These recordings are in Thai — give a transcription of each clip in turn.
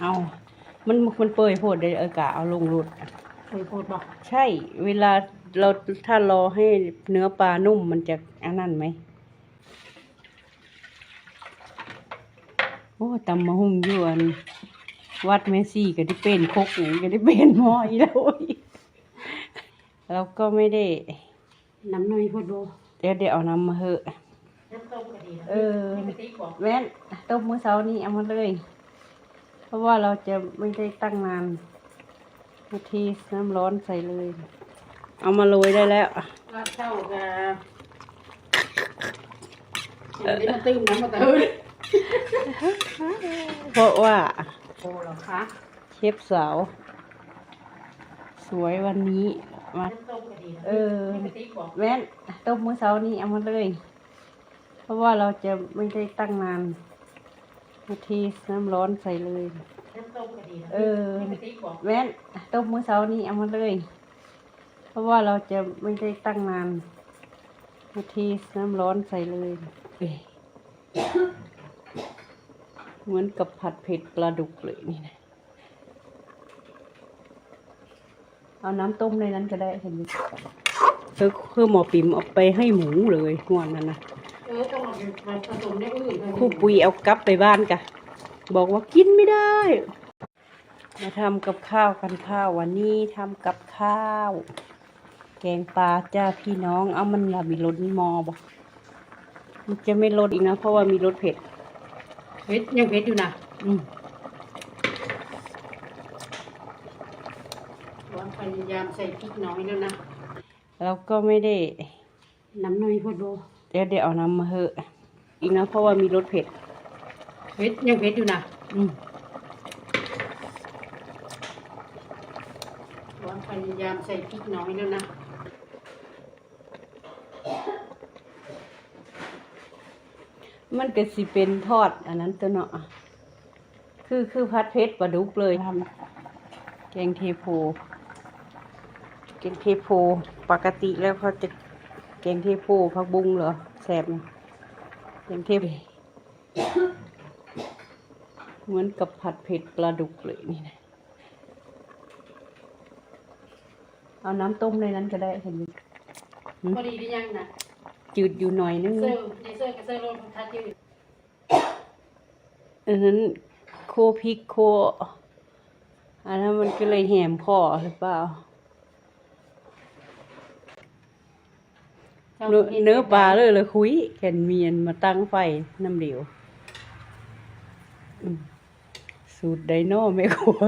เอา มันมันเปื่อยโพดเลยเออกะเอาลงรถเคยพูดบอกใช่ เวลาเราถ้ารอให้เนื้อปลานุ่มมันจะอันนั้นไหมโอ้ตำมะฮุ่งอยวน วัดแมซี่ก็ได้เป็นคกอย่างก็ได้เป็นหม้ออีแล้วโอ้ยเราก็ไม่ได้ น้ำน้อยพูดบ่เดี๋ยวเดี๋ยวเอาน้ำมาเหอะ น้ำต้มก็ดีนะเออไม่กระติกบอก แม่นต้มมื้อเช้านี้เอามาเลยเพ ราะว่าเราจะไม่ได้ตั้งนานนาทีน้ำร้อนใส่เลย เอามาโรยได้แล้วลาดเข้ากับเดี๋ยวนี้มาตื้มน้ำมาเติมเพราะว่าโอ้เหรอคะเชฟสาว สวยวันนี้มาน้ำต้มก็ดีนะเออไม่กระติกบอกแม่นต้มมื้อเช้านี้เอามาเลย เพราะว่าเราจะไม่ได้ตั้งนาน นาทีน้ำร้อนใส่เลย น้ำต้มก็ดีนะเออไม่กระติกบอกแม่นต้มมื้อเช้านี้เอามาเลย เพราะว่าเราจะไม่ได้ตั้งนานนาทีน้ำร้อนใส่เลยเอ้ยเหมือนกับผัดเผ็ดปลาดุกเลยนี่นะเอาน้ำต้มในนั้นก็ได้เห็นไหมคือคือหมอปิ่มเอาไปให้หมูเลยงวนนั้นนะ เออต้องเอาไปผสมในอื่นครู่ปุยเอากลับไปบ้านกะ บอกว่ากินไม่ได้ มาทำกับข้าวกันข้าววันนี้ทำกับข้าว แกงปลาจ้าพี่น้องเอามันละมีรสมอบอกมันจะไม่ลดอีกนะ เพราะว่ามีรสเผ็ดเผ็ดยังเผ็ดอยู่นะอืมความพยายามใส่พริกน้อยแล้วนะ แล้วก็ไม่ได้น้ำน้อยพูดบ่ เดี๋ยวเดี๋ยวเอาน้ำมาเหอะ อีกนะเพราะว่ามีรสเผ็ด เผ็ดยังเผ็ดอยู่นะอืมความพยายามใส่พริกน้อยแล้วนะมันก็สิเป็นทอด อันนั้นตัวเนาะคือคือพัดเพชรปลาดุกเลยทำแกงเทโพแกงเทโพปกติแล้วเขาจะ แกงเทโพผักบุ้งเหรอแซ่บนะแกงเทโพเหมือนกับผัดเผ็ดปลาดุกเลยนี่นะเอาน้ำต้มในนั้นก็ได้เห็นไหมพอดีหรือยังนะจืดอยู่หน่อยนึงเซอร์ในเซอร์กับเซอร์โรนทัดยืดอันนั้นโคพริกโคอันนั้นมันก็เลยแหมคอหรือเปล่า เนื้อเนื้อปลาเลยเลยคุยแก่นเมียนมาตั้งไฟน้ำเหลวอืมสูตรไดโน่ไม่ครัว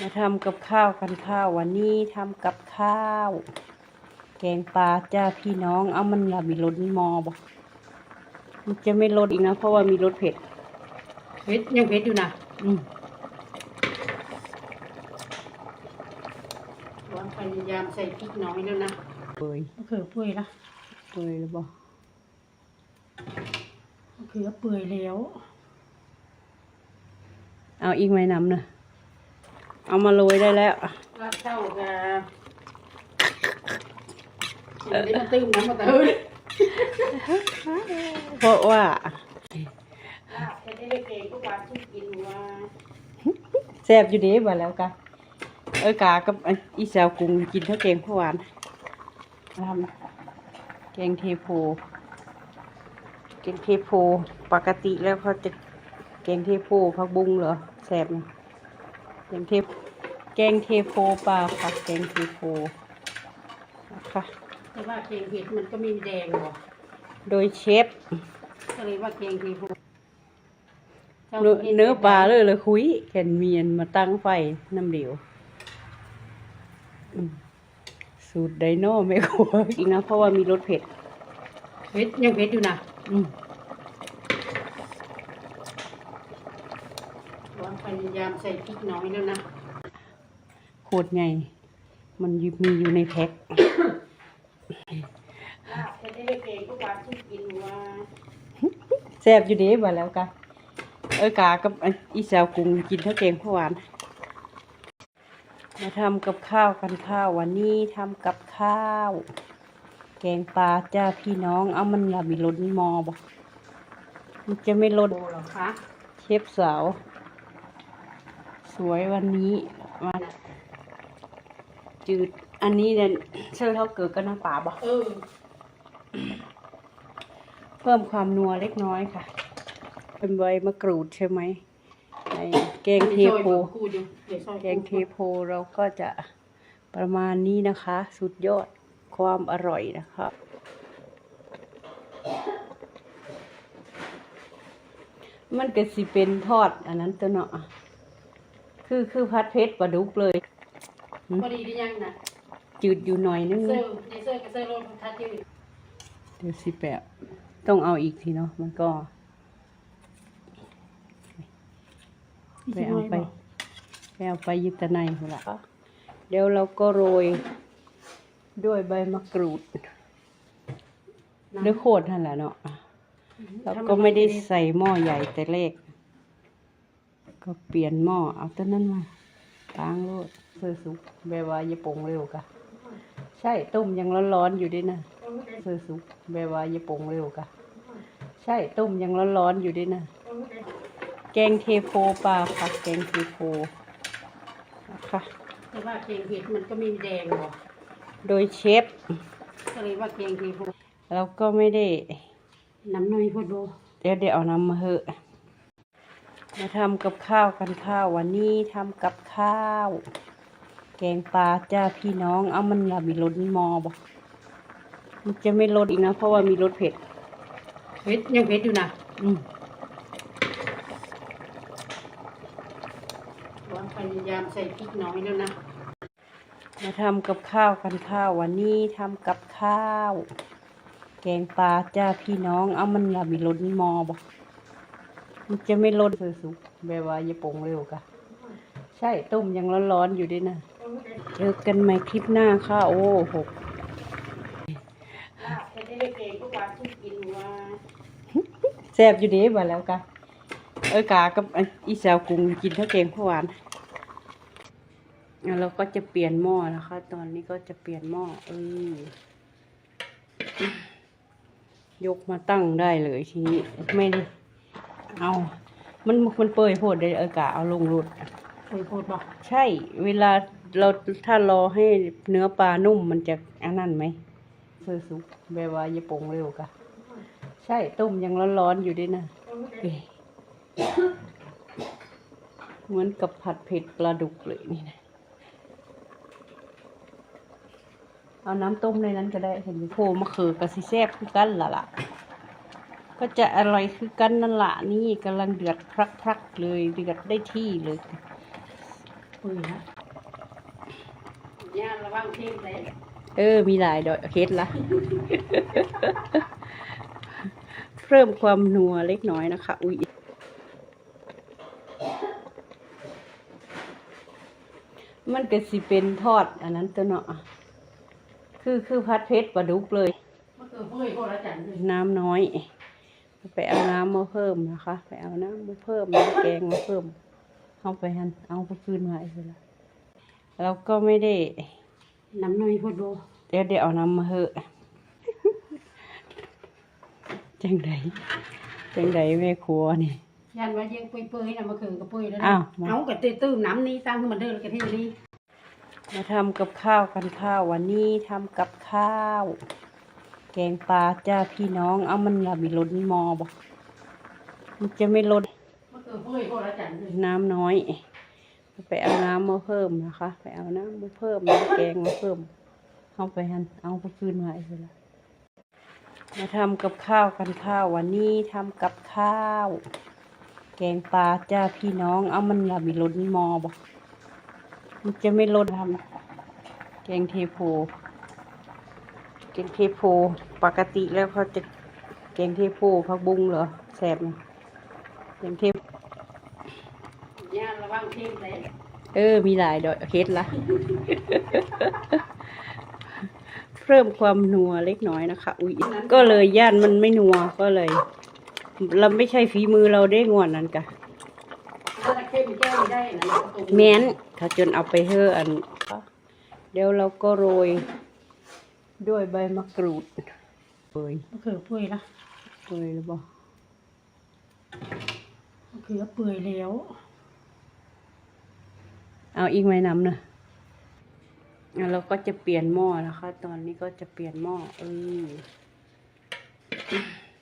มาทำกับข้าวกันข้าววันนี้ทำกับข้าว แกงปลาจ้าพี่น้องเอามันละมีรสมอบอกมันจะไม่ลดอีกนะ เพราะว่ามีรสเผ็ดเผ็ดยังเผ็ดอยู่นะอืมความพยายามใส่พริกน้อยแล้วนะ เปื่อยมะเขือเปื่อยละเปื่อยหรือเปล่ามะเขือเปื่อยแล้ว เอาอีกไหมน้ำนะเอามาโรยได้แล้วลาดเข้ากับเดี๋ยวนี้มาตื้มน้ำมาเติมเพราะว่าจะได้เก่งก็วานที่กินว่าแซ่บอยู่เดีบ่แล้วกะเออกากับอันอีสาวกรุงกินเท่าแกงข้าวหวาน ทำแกงเทโพแกงเทโพปกติแล้วเขาจะแกงเทโพผักบุ้งเหรอแซ่บนะแกงเทแกงเทโพปลาผักแกงเทโพนะคะแต่ว่าเก่งเผ็ดมันก็มีแดงหรอกโดยเชฟก็เลยว่าเก่งเผ็ดเนื้อเนื้อปลาเลยเลยคุยแก่นเมียนมาตั้งไฟน้ำเหลวอืม สูตรไดโน่ไม่ครัวอีกนะ เพราะว่ามีรสเผ็ด เผ็ดยังเผ็ดอยู่นะอืมความพยายามใส่พริกน้อยแล้วนะโคตรใหญ่มันอยิบมีอยู่ในแพ็คจะได้เก่งก็วานที่กินว่าแซ่บอยู่เดีบ่แล้วกะเออกากับอันอีสาวกรุงกินเท่าแกงข้าวหวาน มาทำกับข้าวกันข้าววันนี้ทำกับข้าว แกงปลาจ้าพี่น้องเอามันละมีรสมอบอกมันจะไม่ลดโบเหรอคะเชฟสาว สวยวันนี้มาจืดอันนี้เนี่ยเชื่อเท่าเกิดกับน้ำปลาบ่เออเพิ่มความนัวเล็กน้อยค่ะ เป็นใบมะกรูดใช่ไหมใน แกงเทโพกูอยู่เดี๋ยวซอยแกงเทโพเราก็จะประมาณนี้นะคะ สุดยอดความอร่อยนะคะมันก็สิเป็นทอด อันนั้นตัวเนาะคือคือพัดเพชรปลาดุกเลยพอดีได้ยังนะจืดอยู่หน่อยนึงเซอร์ในเซอร์กับเซอร์โรนทัดยืดเดี๋ยวสิแปะต้องเอาอีกทีเนาะมันก็ ไปเอาไปไปเอาไปยึดตะในหมดละเดี๋ยวเราก็โรยด้วยใบมะกรูดด้วยโคตรนั่นแหละเนาะเราก็ไม่ได้ใส่หม้อใหญ่แต่แรกก็เปลี่ยนหม้อเอาต้นนั้นมาล้างโลดเพื่อสุกแบบว่าอย่าปรุงเร็วกะใช่ต้มยังร้อนๆอยู่ด้วยนะเพื่อสุกแบบว่าอย่าปรุงเร็วกะใช่ต้มยังร้อนๆอยู่ด้วยนะ แกงเทโพปลาค่ะ แกงเทโพนะคะแต่ว่าเกงเห็ดมันก็มีแดงบ่โดยเชฟก็เลยว่าเกงเทโพเราก็ไม่ได้ น้ำน้อยพอดูเดี๋ยวเดี๋ยวเอาน้ำมาเหอะมาทำกับข้าวกันข้าววันนี้ทำกับข้าว แกงปลาจ้าพี่น้องเอามันละมีรสมอบอกมันจะไม่รสอีกนะ เพราะว่ามีรสเผ็ดเผ็ดยังเผ็ดอยู่นะอืม ว่า พยายามใส่พริกน้อยแล้วนะ มาทำกับข้าวกันข้าววันนี้ทำกับข้าว แกงปลาจ้าพี่น้องเอามันละมีรสมอบอกมันจะไม่รสเสือสุกแบบว่าอย่าปงเร็วกะใช่ต้มยังร้อนๆอยู่ด้วยนะ เจอกันใหม่คลิปหน้าค่ะ โอ้หกเกงทุกวันที่กินว่าแซ่บอยู่เดีบ่าแล้วกะเออกากับอีสาวกรุงกินเท่าเกงเมื่อวาน เราก็จะเปลี่ยนหม้อนะคะ ตอนนี้ก็จะเปลี่ยนหม้อเออยกมาตั้งได้เลยทีนี้ไม่ได้เอา มันมันเปื่อยโพดเลยเออกาเอาลงรถเคยพูดบ่ใช่ เวลาเราถ้ารอให้เนื้อปลานุ่มมันจะอันนั้นไหมเพื่อสุกแบบว่าอย่าปรุงเร็วกะใช่ต้มยังร้อนๆอยู่ด้วยนะเอ้ยเหมือนกับผัดเผ็ดปลาดุกเลยนี่นะ เอาน้ำต้มในนั้นก็ได้เห็นไหมโคมะเขือกระสิแซ่บคือกันล่ะล่ะ ก็จะอร่อยคือกันนั่นละนี่กำลังเดือดพรักๆเลยเดือดได้ที่เลยเปื่อยนะย่าระวังเทมเลยเออ มีหลายดอกเฮ็ดละเพิ่มความนัวเล็กน้อยนะคะ อุ้ยมันก็สิเป็นทอด อันนั้นตัวเนาะ คือคือพัดเพชรปลาดุกเลย มันคือเปื่อยโคตรจันเลยน้ำน้อย ไปเอาน้ำมาเพิ่มนะคะ ไปเอาน้ำมาเพิ่มน้ำแกงมาเพิ่ม เอาไปหันเอาไปคืนมาอีกแล้วเราก็ไม่ได้ น้ำน้อยพอดูเดี๋ยวเดี๋ยวเอาน้ำมาเหอะจังไดจังไดแม่ครัวนี่ยันว่ายังเปื่อยๆนะมันคือก็เปื่อยแล้วนะอ้าวมาเอากระตื้ตื้มน้ำนี้ตั้งขึ้นมาเดินกระเทียมนี้ มาทำกับข้าวกันข้าววันนี้ทำกับข้าว แกงปลาจ้าพี่น้อง เอามันละมีรสมอบอกมันจะไม่รสมันนเลยน้ำน้อย ไปเอาน้ำมาเพิ่มนะคะ ไปเอาน้ำมาเพิ่มน้ำแกงมาเพิ่มเอาไปหันเอาไปคืนมาอีกแล้วมาทำกับข้าวกันข้าววันนี้ทำกับข้าว แกงปลาจ้าพี่น้อง เอามันละมีรสมอบอก มันจะไม่รสทำแกงเทโพแกงเทโพปกติแล้วเขาจะแกงเทโพผักบุ้งเหรอแซ่บนะแกงเทโพย่าระวังเทมเลยเออ มีหลายดอกเฮ็ดละเพิ่มความนัวเล็กน้อยนะคะอุ้ยก็เลยย่านมันไม่นัวก็เลย เราไม่ใช่ฝีมือเราได้งวนนั้นกะถ้า เข้มแก้วไม่ได้นะตรงแม้นเขาจนเอาไปเฮออัน เดี๋ยวเราก็โรย ด้วยใบมะกรูดเปยมันคือเปื่อยนะเปยหรือเปล่ามันคือเปื่อยแล้ว เอาอีกไหมน้ำนะอะเราก็จะเปลี่ยนหม้อนะคะ ตอนนี้ก็จะเปลี่ยนหม้อเออ